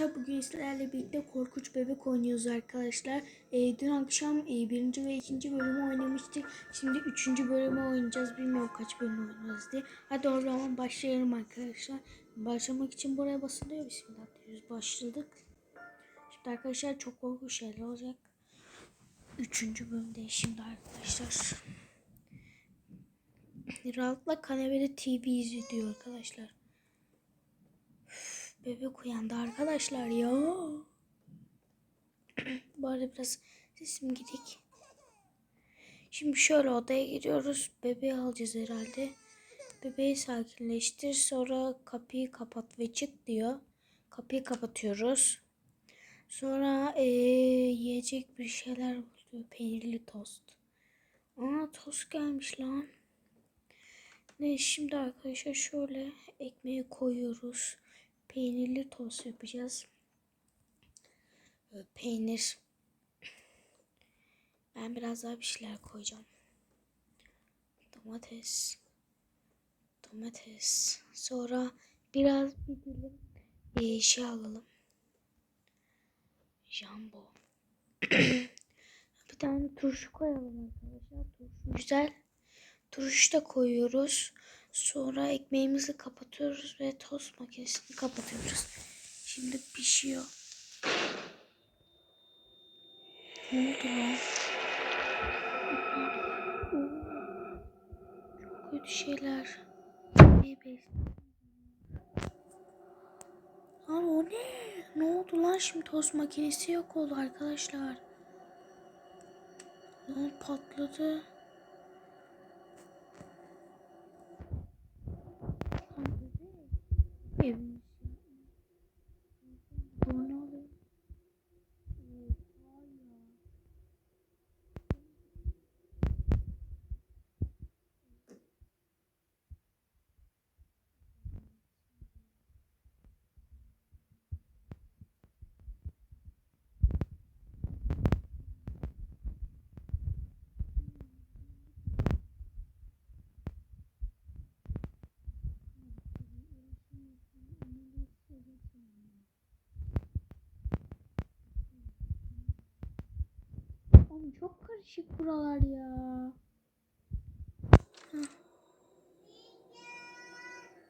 arkadaşlar bugün sizlerle birlikte korkunç bebek oynuyoruz arkadaşlar. Ee, dün akşam e, birinci ve ikinci bölümü oynamıştık. Şimdi üçüncü bölümü oynayacağız. Bilmiyorum kaç bölüm oynayacağız diye. Hadi o zaman başlayalım arkadaşlar. Başlamak için buraya basılıyor. Bismillah diyoruz. Başladık. Şimdi arkadaşlar çok korkunç şeyler olacak. Üçüncü bölümde şimdi arkadaşlar. Rahatla kanepede TV izliyor arkadaşlar. Bebek uyandı arkadaşlar ya. Bu arada biraz sesim gidik. Şimdi şöyle odaya giriyoruz. Bebeği alacağız herhalde. Bebeği sakinleştir. Sonra kapıyı kapat ve çık diyor. Kapıyı kapatıyoruz. Sonra ee, yiyecek bir şeyler buluyor. Peynirli tost. Aa tost gelmiş lan. Ne şimdi arkadaşlar şöyle ekmeği koyuyoruz peynirli tost yapacağız. Peynir. Ben biraz daha bir şeyler koyacağım. Domates. Domates. Sonra biraz bir bir şey alalım. Jumbo. bir tane turşu koyalım arkadaşlar. Turşu güzel. Turşu da koyuyoruz. Sonra ekmeğimizi kapatıyoruz ve tost makinesini kapatıyoruz. Şimdi pişiyor. Ne oldu lan? Çok kötü şeyler. Lan o ne? Ne oldu lan şimdi tost makinesi yok oldu arkadaşlar. Lan patladı. Evimiz. Bu ne oluyor? Oha ya. Oğlum çok karışık buralar ya.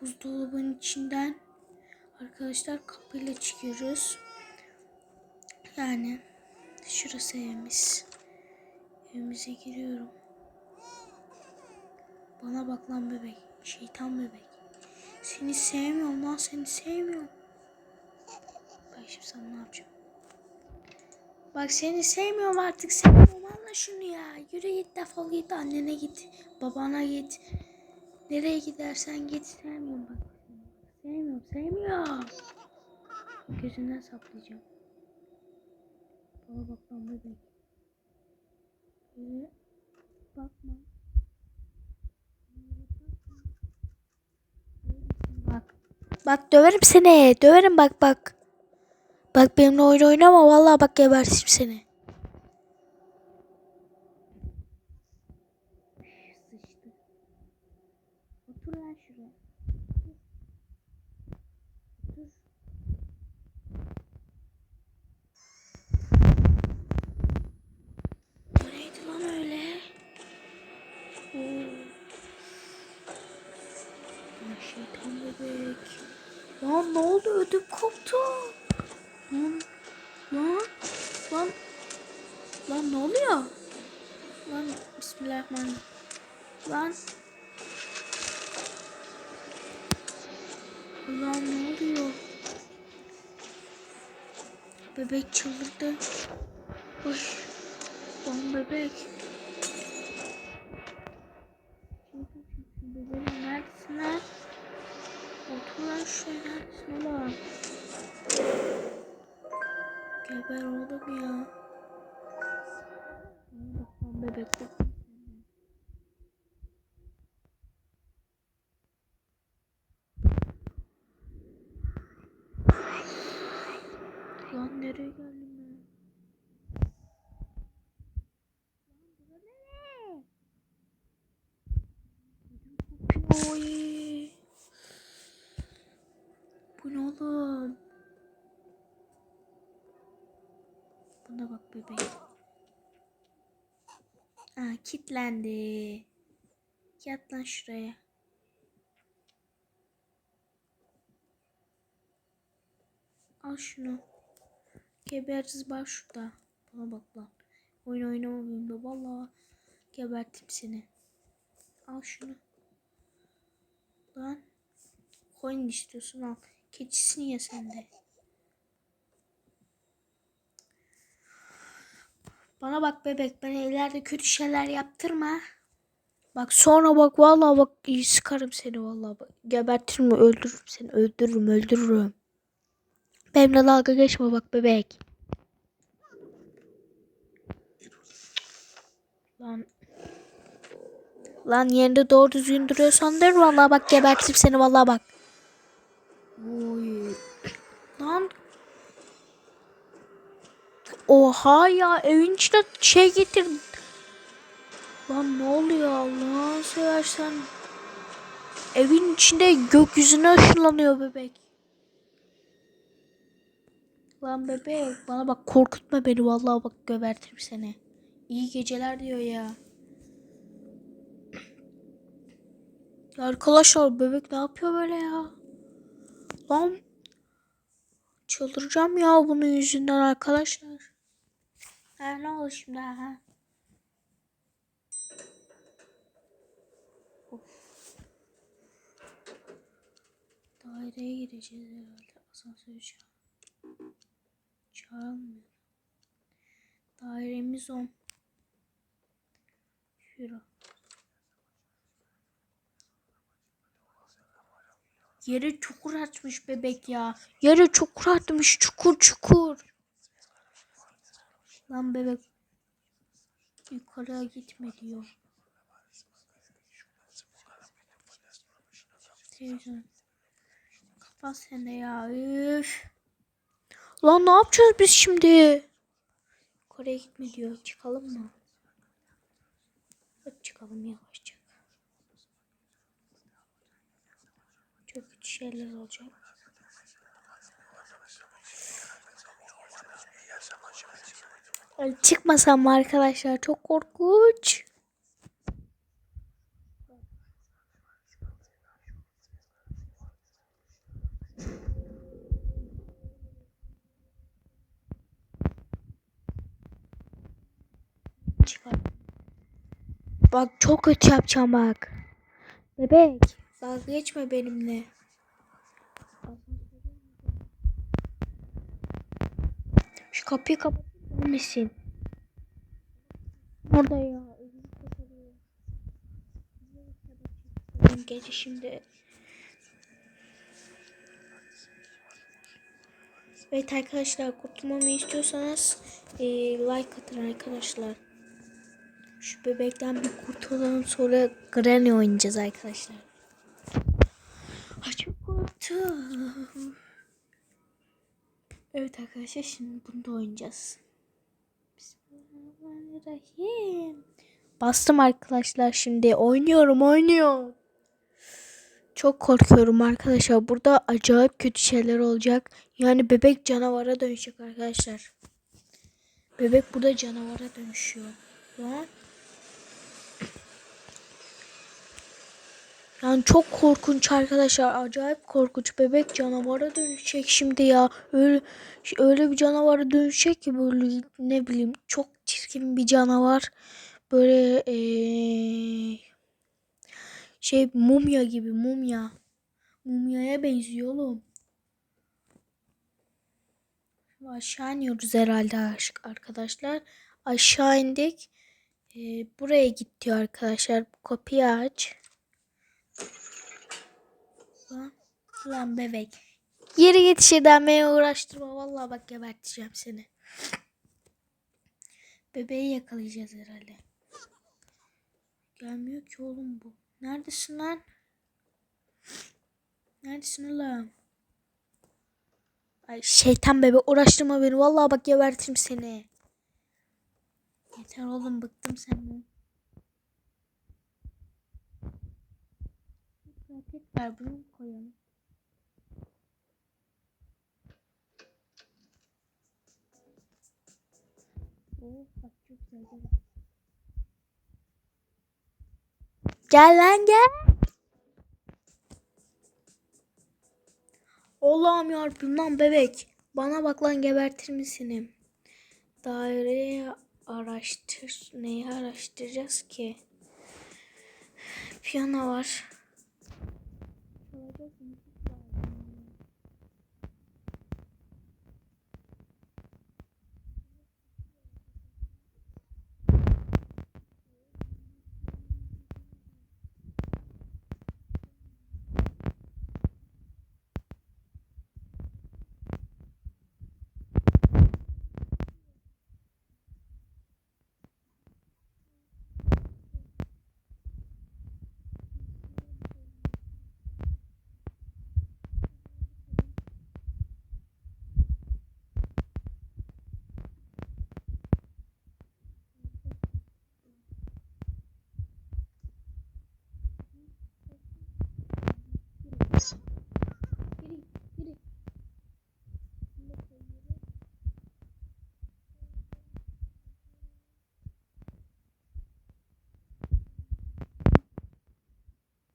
Buzdolabının içinden arkadaşlar kapıyla çıkıyoruz. Yani şurası evimiz. Evimize giriyorum. Bana bak lan bebek. Şeytan bebek. Seni sevmiyorum lan seni sevmiyorum. Ben şimdi sana ne yapacağım? Bak seni sevmiyorum artık sevmiyorum anla şunu ya. Yürü git defol git annene git. Babana git. Nereye gidersen git sevmiyorum bak. Sevmiyorum sevmiyorum. Gözünden saplayacağım. Bana bak lan bebek. Böyle bakma. Bak. Bak döverim seni. Döverim bak bak. Bak benimle oyun oynama vallahi bak gebertim seni. Şeytan bebek. Lan ne oldu ödüm koptu. Lan, lan, lan, lan ne oluyor? Lan Bismillahirrahmanirrahim. Lan. Lan ne oluyor? Bebek çıldırdı. Oy. Lan bebek. Bebeğim neredesin lan? Otur lan şuraya neredesin oğlum? Geber oğlum ya. Bak lan bebek bu. Lan nereye geldim ben? Lan bura ne? Oy. Bu ne oğlum? Bana bak bebek. Aa kilitlendi. Yat lan şuraya. Al şunu. Gebersiz bak şurada. Bana bak lan. Oyun oynamam da valla gebertim seni. Al şunu. Lan. Koyun istiyorsun al. Keçisini ye sen de. Bana bak bebek bana ileride kötü şeyler yaptırma. Bak sonra bak vallahi bak iyi sıkarım seni vallahi bak. Gebertirim öldürürüm seni öldürürüm öldürürüm. Benimle dalga geçme bak bebek. Lan. Lan yerinde doğru düzgün duruyorsan der vallahi bak gebertirim seni vallahi bak. Oy. Lan. Oha ya evin içine şey getir. Lan ne oluyor Allah'ını seversen. Evin içinde gökyüzüne ışınlanıyor bebek. Lan bebek bana bak korkutma beni vallahi bak gebertirim seni. İyi geceler diyor. Ya Arkadaşlar bebek ne yapıyor böyle ya? Lan çıldıracağım ya bunun yüzünden arkadaşlar. Ha ne oldu şimdi ha? Daireye gireceğiz herhalde. Asansör çağır. Çağırmıyor. Dairemiz 10. Şura. Yere çukur açmış bebek ya. Yere çukur atmış çukur çukur. Lan bebek. Yukarıya gitme diyor. Televizyon. Kapat ya. Üf. Lan ne yapacağız biz şimdi? Yukarıya gitme diyor. Çıkalım mı? Hadi çıkalım yavaşça. Çok kötü şeyler olacak. Çıkmasam mı arkadaşlar? Çok korkunç. Çıkar. Bak çok kötü yapacağım bak. Bebek. Dalga geçme benimle. Şu kapıyı kapatır mısın? Orada ya. Gece şimdi. Evet arkadaşlar kurtulmamı istiyorsanız e, like atın arkadaşlar. Şu bebekten bir kurtulalım sonra Granny oynayacağız arkadaşlar. Ay çok korktum. Evet arkadaşlar şimdi bunu da oynayacağız. Bismillahirrahmanirrahim. Bastım arkadaşlar şimdi oynuyorum oynuyorum. Çok korkuyorum arkadaşlar. Burada acayip kötü şeyler olacak. Yani bebek canavara dönüşecek arkadaşlar. Bebek burada canavara dönüşüyor. Yani çok korkunç arkadaşlar. Acayip korkunç. Bebek canavara dönüşecek şimdi ya. Öyle öyle bir canavara dönüşecek ki böyle ne bileyim çok çirkin bir canavar. Böyle ee, şey mumya gibi mumya. Mumyaya benziyor oğlum. Aşağı iniyoruz herhalde arkadaşlar. Aşağı indik. Ee, buraya git diyor arkadaşlar. Kapıyı aç. Lan, lan bebek. Yeri git şeyden beni uğraştırma. Vallahi bak geberteceğim seni. Bebeği yakalayacağız herhalde. Gelmiyor ki oğlum bu. Neredesin lan? Neredesin oğlum? Ay şeytan bebe uğraştırma beni. Vallahi bak gebertirim seni. Yeter oğlum bıktım senden. Tekrar bunu koyalım. Gel. Lan gel. Allah'ım yarabbim lan bebek. Bana bak lan gebertir misin? Daireyi araştır. Neyi araştıracağız ki? Piyano var.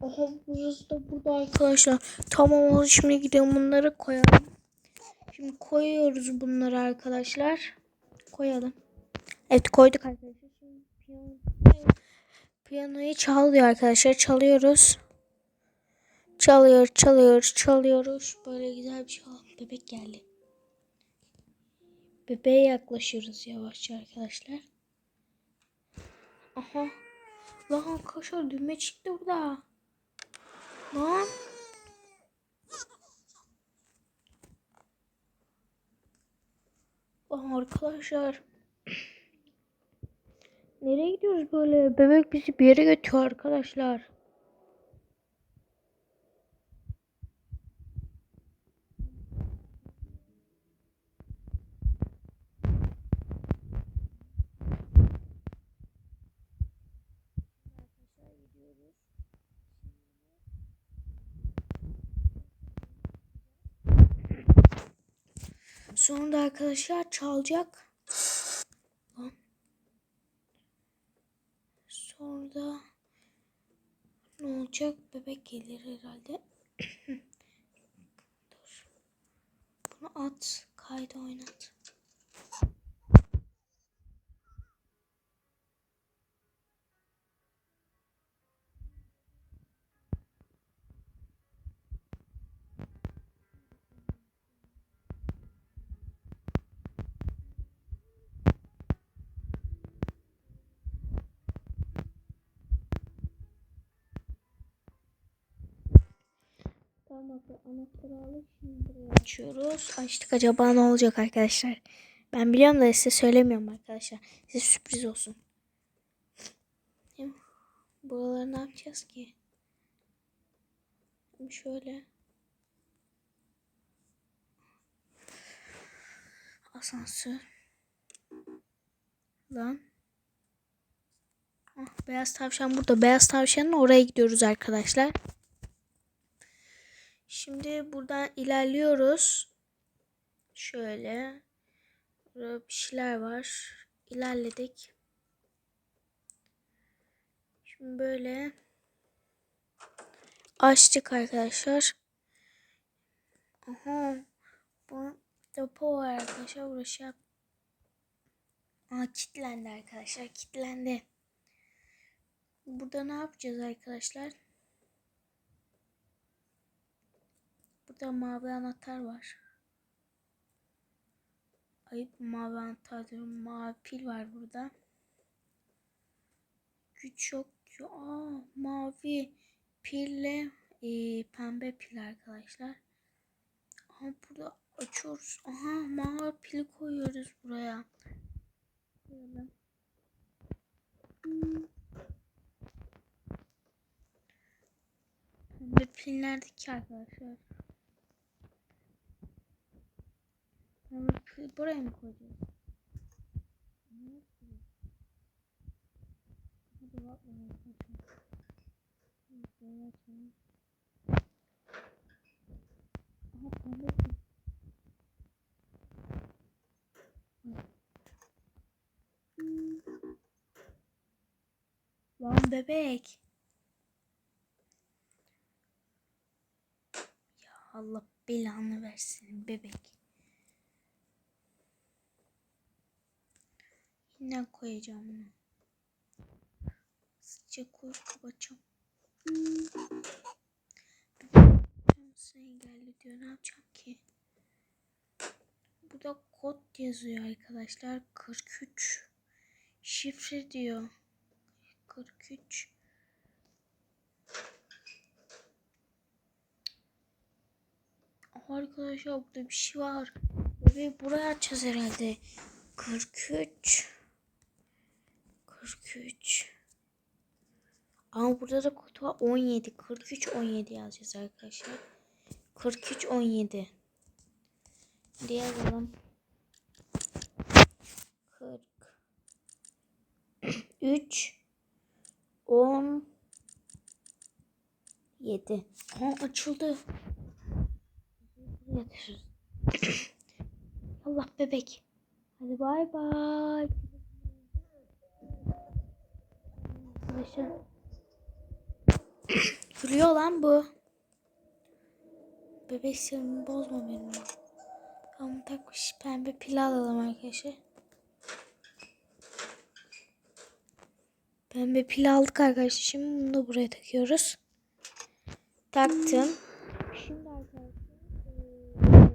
Aha burası da burada arkadaşlar. Tamam hadi şimdi gidelim bunları koyalım. Şimdi koyuyoruz bunları arkadaşlar. Koyalım. Evet koyduk arkadaşlar. Piyanoyu çalıyor arkadaşlar. Çalıyoruz. Çalıyor, çalıyor, çalıyoruz. Böyle güzel bir şey. Bebek geldi. Bebeğe yaklaşıyoruz yavaşça arkadaşlar. Aha. Lan arkadaşlar düğme çıktı burada. Lan. Arkadaşlar. Nereye gidiyoruz böyle? Bebek bizi bir yere götürüyor arkadaşlar. Sonra da arkadaşlar çalacak. Lan. Sonra da ne olacak? Bebek gelir herhalde. Dur. Bunu at. Kayda oynat. Tamam anahtarı şimdi açıyoruz. Açtık acaba ne olacak arkadaşlar? Ben biliyorum da size söylemiyorum arkadaşlar. Size sürpriz olsun. Buraları ne yapacağız ki? Şöyle. Asansör. Lan. Ah, beyaz tavşan burada. Beyaz tavşanın oraya gidiyoruz arkadaşlar. Şimdi buradan ilerliyoruz. Şöyle. Burada bir şeyler var. İlerledik. Şimdi böyle açtık arkadaşlar. Aha. Bu depo var arkadaşlar. Burası yap. Aa kilitlendi arkadaşlar. Kilitlendi. Burada ne yapacağız arkadaşlar? Burada mavi anahtar var. Ayıp mavi anahtar diyorum. Mavi pil var burada. Güç yok. Aa, mavi pille e, pembe pil arkadaşlar. Aha burada açıyoruz. Aha mavi pili koyuyoruz buraya. Böyle. Hmm. Pembe pil neredeki arkadaşlar? Buraya mı koyacağız? Lan bebek. Ya Allah belanı versin bebek. Yine koyacağım bunu. Sıcak koyup kapatacağım. Nasıl engelli diyor ne yapacağım ki? Burada kod yazıyor arkadaşlar. 43 şifre diyor. 43 Aha Arkadaşlar burada bir şey var. Ve buraya açacağız herhalde. 43 43 Ama burada da kod var 17 43 17 yazacağız arkadaşlar. 43 17 Hadi yazalım. 40 3 10 7 Aa açıldı. Allah bebek. Hadi bay bay. Arkadaşlar. Duruyor lan bu. Bebek sinirimi bozma benim. Ama takmış pembe pil alalım arkadaşlar. Pembe pil aldık arkadaşlar. Şimdi bunu da buraya takıyoruz. Taktım. Şimdi arkadaşlar. eee,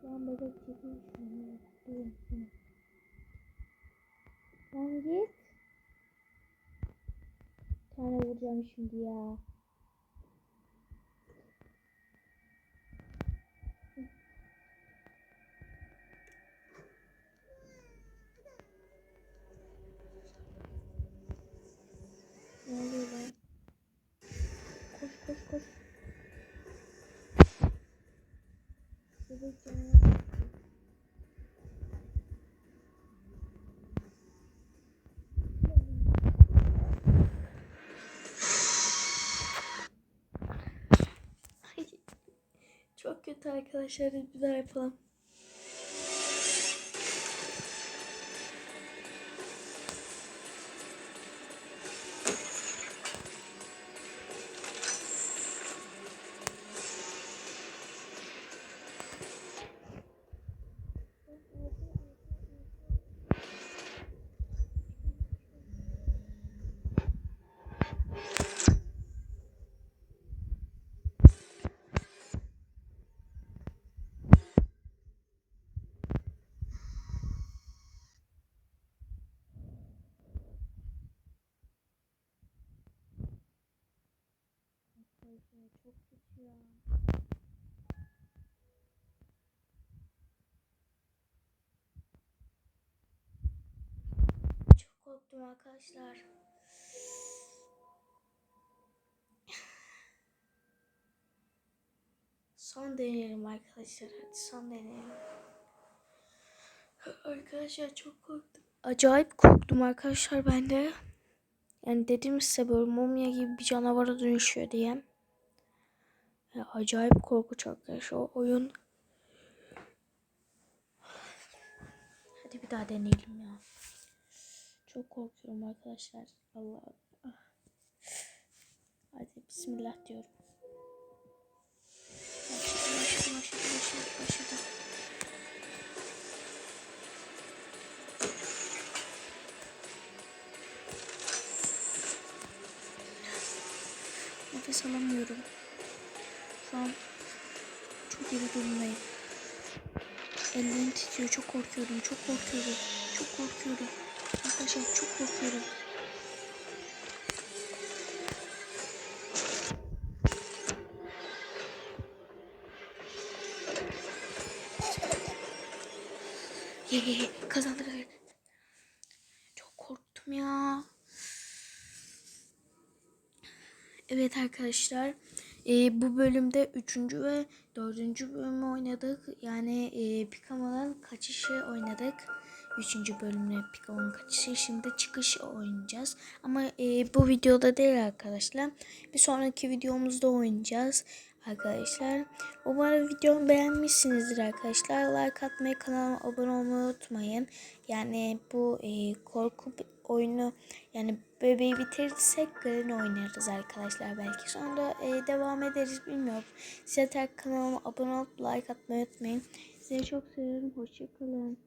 Şu an bebek çekmiş. Durun şimdi. Sen git. Bir tane vuracağım şimdi ya. Ne oluyor lan? Koş koş koş. Bebek canına Ay, Çok kötü arkadaşlar. Bir daha yapalım. Çok korktum arkadaşlar. Son deneyelim arkadaşlar. Hadi son deneyelim. Arkadaşlar çok korktum. Acayip korktum arkadaşlar ben de. Yani dedim size böyle mumya gibi bir canavara dönüşüyor diye. Ya acayip korkunç arkadaşlar o oyun. Hadi bir daha deneyelim ya. Çok korkuyorum arkadaşlar. Allah Allah. Hadi bismillah diyorum. Başladı, başladı, başladı, başladı, başladı. Nefes alamıyorum. Şu an çok iyi bir durumdayım. Ellerim titriyor. Çok korkuyorum. Çok korkuyorum. Çok korkuyorum. Arkadaşlar çok korkuyorum. Ye ye ye. Kazandık. Çok korktum ya. Evet arkadaşlar. E, bu bölümde 3. ve 4. bölümü oynadık. Yani e, Pikamal'ın kaçışı oynadık. Üçüncü bölümle Pikachu'nun kaçışı. Şimdi çıkış oynayacağız. Ama e, bu videoda değil arkadaşlar. Bir sonraki videomuzda oynayacağız arkadaşlar. Umarım videomu beğenmişsinizdir arkadaşlar. Like atmayı, kanalıma abone olmayı unutmayın. Yani bu e, korku oyunu yani bebeği bitirirsek Granny oynarız arkadaşlar belki. Sonra e, devam ederiz bilmiyorum. Size tekrar kanalıma abone olup like atmayı unutmayın. Sizi çok seviyorum. Hoşçakalın.